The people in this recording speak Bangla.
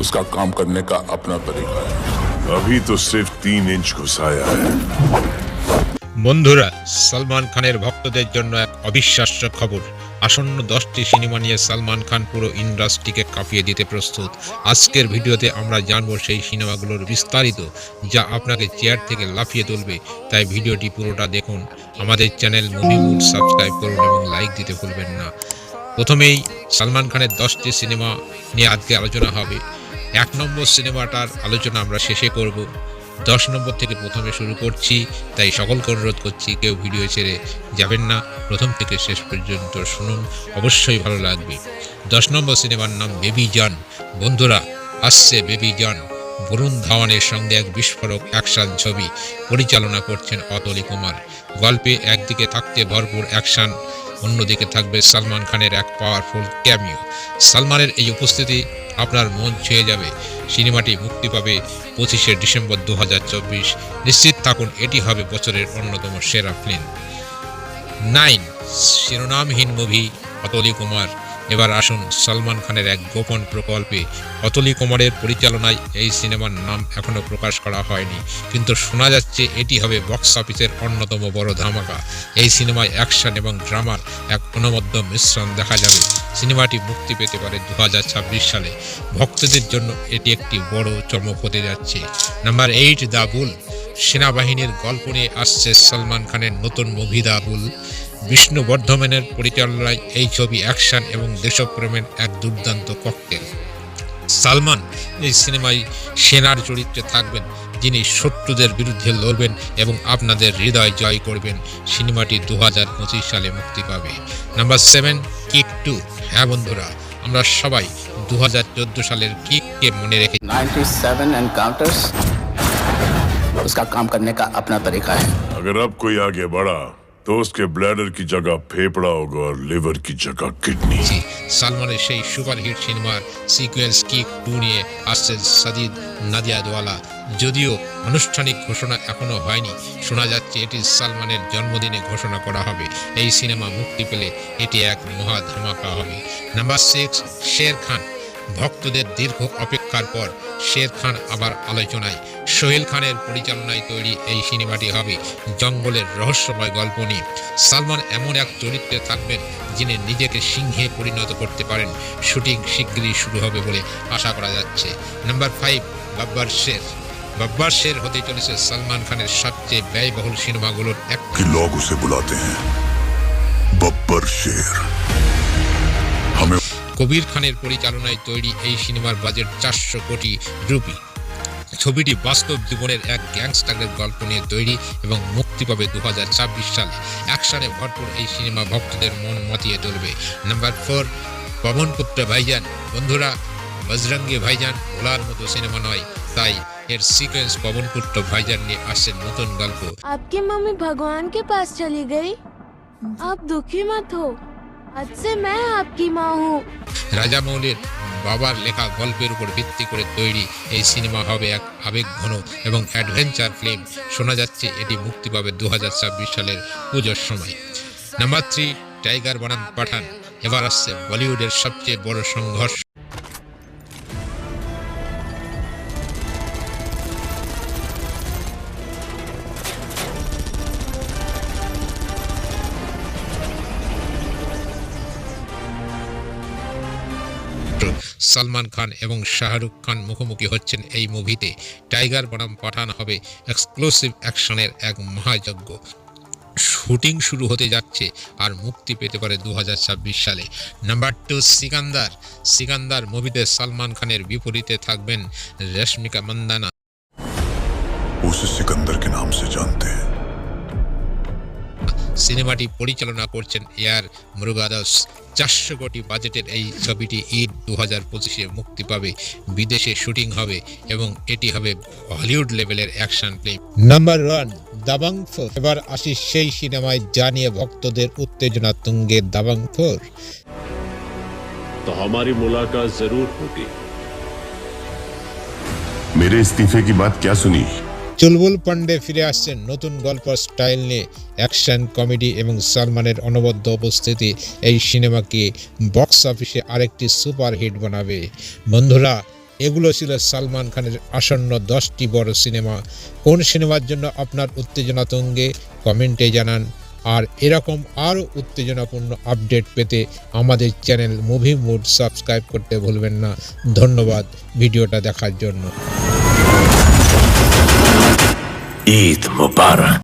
उसका काम करने का अपना तरीका है अभी तो सिर्फ तीन इंच घुसाया है বন্ধুরা সালমান খানের ভক্তদের জন্য এক অবিশ্বাস্য খবর আসন্ন দশটি সিনেমা নিয়ে সালমান খান পুরো ইন্ডাস্ট্রিকে কাঁপিয়ে দিতে প্রস্তুত আজকের ভিডিওতে আমরা জানবো সেই সিনেমাগুলোর বিস্তারিত যা আপনাকে চেয়ার থেকে লাফিয়ে তুলবে তাই ভিডিওটি পুরোটা দেখুন আমাদের চ্যানেল মুভি মুড সাবস্ক্রাইব করুন এবং লাইক দিতে ভুলবেন না প্রথমেই সালমান খানের দশটি সিনেমা নিয়ে আজকে আলোচনা হবে। এক নম্বর সিনেমাটার আলোচনা আমরা শেষে করব। দশ নম্বর থেকে প্রথমে শুরু করছি, তাই সকলকে অনুরোধ করছি, কেউ ভিডিও ছেড়ে যাবেন না। প্রথম থেকে শেষ পর্যন্ত শুনুন, অবশ্যই ভালো লাগবে। দশ নম্বর সিনেমার নাম বেবি জন। বন্ধুরা, আসছে বেবি জন। বরুণ ধাওয়ানের সঙ্গে এক বিস্ফোরক অ্যাকশন ছবি পরিচালনা করছেন অতলি কুমার। গল্পে একদিকে থাকতে ভরপুর অ্যাকশন অন্যদিকে থাকবে সালমান খানের এক পাওয়ারফুল ক্যামিও সালমানের এই উপস্থিতি আপনার মন ছুঁয়ে যাবে। সিনেমাটি মুক্তি পাবে পঁচিশে ডিসেম্বর দু হাজার চব্বিশ। নিশ্চিত থাকুন, এটি হবে বছরের অন্যতম সেরা ফিল্ম নাইন, শিরোনামহীন মুভি অতলি কুমার। এবার আসুন সলমান খানের এক গোপন প্রকল্পে। অতলি কুমারের পরিচালনায় এই সিনেমার নাম এখনও প্রকাশ করা হয়নি। কিন্তু শোনা যাচ্ছে এটি হবে বক্স অফিসের অন্যতম বড় ধামাকা। এই সিনেমায় অ্যাকশন এবং ড্রামার এক অনবদ্য মিশ্রণ দেখা যাবে। সিনেমাটি মুক্তি পেতে পারে দু হাজার ছাব্বিশ সালে। ভক্তদের জন্য এটি একটি বড় চমক হতে যাচ্ছে। নাম্বার এইট দ্য বুল সেনাবাহিনীর গল্প নিয়ে আসছে সলমান খানের নতুন মুভি দা বুল বিষ্ণু বর্ধমানের পরিচালনায় এই ছবি অ্যাকশন এবং দেশপ্রেমের এক দুর্দান্ত ককটেল সালমান এই সিনেমায় সেনার চরিত্রে থাকবেন যিনি শত্রুদের বিরুদ্ধে লড়বেন এবং আপনাদের হৃদয় জয় করবেন সিনেমাটি দু সালে মুক্তি পাবে নাম্বার সেভেন কিক টু হ্যাঁ বন্ধুরা আমরা সবাই দু সালের কিককে মনে রেখে 97 एंड काउंटर्स उसका काम करने का अपना तरीका है अगर अब कोई आगे बढ़ा तो उसके ब्लैडर की जगह फेफड़ा होगा और लिवर की जगह किडनी জি সালমানের সেই সুপারহিট সিনেমার সিকুয়েন্স কিক টু নিয়ে আসছে সাদিদ নাদিয়াদওয়ালা যদিও আনুষ্ঠানিক ঘোষণা এখনো হয়নি শোনা যাচ্ছে এটি সালমানের জন্মদিনে ঘোষণা করা হবে এই সিনেমা মুক্তি পেলে এটি এক মহা ধামাকা হবে নাম্বার সিক্স শের খান ভক্তদের দীর্ঘ অপেক্ষার পর শের খান আবার আলোচনায়। সোহেল খানের পরিচালনায় তৈরি এই সিনেমাটি হবে জঙ্গলের রহস্যময় গল্প নিয়ে। সালমান এমন এক চরিত্রে থাকবেন যিনি নিজেকে সিংহে পরিণত করতে পারেন। শুটিং শিগগিরই শুরু হবে বলে আশা করা যাচ্ছে। নাম্বার ফাইভ, বাব্বার শের। বাব্বার শের হতে চলেছে সালমান খানের সবচেয়ে ব্যয়বহুল সিনেমাগুলোর এক। লোক উসে বুলাতে হ্যাঁ বাব্বার শের। কবির খানের পরিচালনায় তৈরি এই সিনেমার বাজেট চারশো কোটি রুপি ছবিটি বাস্তব জীবনের এক গ্যাংস্টারের গল্প নিয়ে তৈরি এবং মুক্তি পাবে দু সালে অ্যাকশনে ভরপুর এই সিনেমা ভক্তদের মন মাতিয়ে তুলবে নাম্বার ফোর পবনপুত্র ভাইজান বন্ধুরা বজরঙ্গি ভাইজান ভোলার মতো সিনেমা নয় তাই এর সিকোয়েন্স পবনপুত্র ভাইজান নিয়ে আসছে নতুন গল্প आपकी मम्मी भगवान के पास चली गई आप दुखी मत हो आज से मैं आपकी माँ हूँ রাজামৌলির বাবার লেখা গল্পের উপর ভিত্তি করে তৈরি এই সিনেমা হবে এক আবেগঘন এবং অ্যাডভেঞ্চার ফিল্ম। শোনা যাচ্ছে এটি মুক্তি পাবে দু হাজার ছাব্বিশ সালের পুজোর সময়। নাম্বার থ্রি, টাইগার বনাম পাঠান। এবার আসছে বলিউডের সবচেয়ে বড় সংঘর্ষ সালমান খান এবং শাহরুখ খান মুখোমুখি হচ্ছেন এই মুভিতে। টাইগার বনাম পাঠান হবে এক্সক্লুসিভ অ্যাকশনের এক মহাযজ্ঞ। শুটিং শুরু হতে যাচ্ছে আর মুক্তি পেতে পারে দু হাজার ছাব্বিশ সালে। Number two Sikandar. সিকান্দার মুভিতে সালমান খানের বিপরীতে থাকবেন রেশমিকা মন্দানা। উসে সিকন্দর কে নাম সে জানতে হ্যাঁ সিনেমাটি পরিচালনা করছেন এয়ার মুরুগাদাস চারশো কোটি বাজেটের এই ছবিটি ঈদ দু হাজার পঁচিশে মুক্তি পাবে বিদেশে শুটিং হবে এবং এটি হবে হলিউড লেভেলের action film number one Dabangg four এবার আসি সেই সিনেমায় জানিয়ে ভক্তদের উত্তেজনা তুঙ্গে দাবাং ফোর तो हमारी मुलाकात जरूर होगी मेरे इस्तीफे की बात क्या सुनी চুলবুল পান্ডে ফিরে আসছেন নতুন গল্প স্টাইল নিয়ে, অ্যাকশন, কমেডি এবং সালমানের অনবদ্য উপস্থিতি। এই সিনেমাকে বক্স অফিসে আরেকটি সুপার হিট বানাবে। বন্ধুরা, এগুলো ছিল সালমান খানের আসন্ন দশটি বড় সিনেমা। কোন সিনেমার জন্য আপনার উত্তেজনা তঙ্গে? কমেন্টে জানান। আর এরকম আরও উত্তেজনাপূর্ণ আপডেট পেতে আমাদের চ্যানেল মুভি মুড সাবস্ক্রাইব করতে ভুলবেন না। ধন্যবাদ ভিডিওটা দেখার জন্য। ঈদ মুবারক